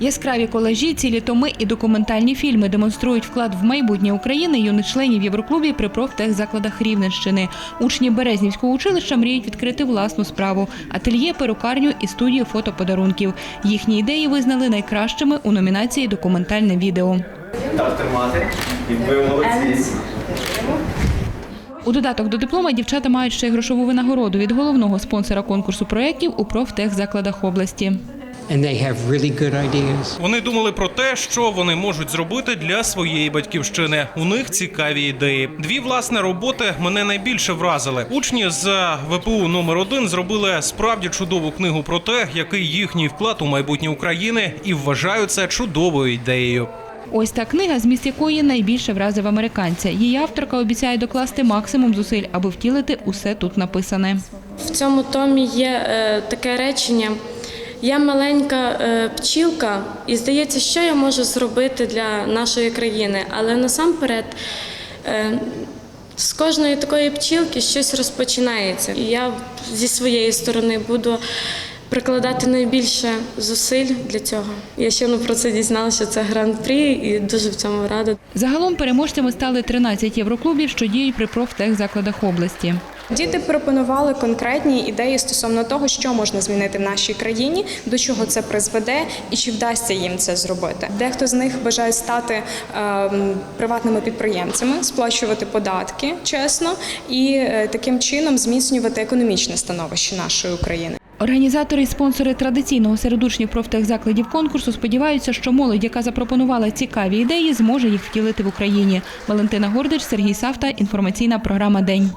Яскраві колажі, цілі томи і документальні фільми демонструють вклад в майбутнє України юних членів Євроклубі при профтехзакладах Рівненщини. Учні Березнівського училища мріють відкрити власну справу ательє, перукарню і студію фотоподарунків. Їхні ідеї визнали найкращими у номінації Документальне відео. У додаток до диплома дівчата мають ще й грошову винагороду від головного спонсора конкурсу проєктів у профтехзакладах області. And they have really good ideas. Вони думали про те, що вони можуть зробити для своєї батьківщини. У них цікаві ідеї. Дві власне роботи мене найбільше вразили. Учні з ВПУ номер 1 зробили справді чудову книгу про те, який їхній вклад у майбутнє України, і вважають це чудовою ідеєю. Ось та книга, зміст якої найбільше вразив американця. Її авторка обіцяє докласти максимум зусиль, аби втілити усе тут написане. В цьому томі є е, таке речення. Я маленька е, пчілка, і здається, що я можу зробити для нашої країни. Але насамперед е, з кожної такої пчілки щось розпочинається. І я зі своєї сторони буду прикладати найбільше зусиль для цього. Я щойно про це дізналася, це гран-прі, і дуже в цьому рада. Загалом переможцями стали 13 євроклубів, що діють при профтехзакладах області. Діти пропонували конкретні ідеї стосовно того, що можна змінити в нашій країні, до чого це призведе і чи вдасться їм це зробити. Дехто з них бажає стати ем, приватними підприємцями, сплачувати податки чесно і е, таким чином зміцнювати економічне становище нашої України. Організатори і спонсори традиційного серед учнів профтехзакладів конкурсу сподіваються, що молодь, яка запропонувала цікаві ідеї, зможе їх втілити в Україні. Валентина Гордич, Сергій Савта. Інформаційна програма День.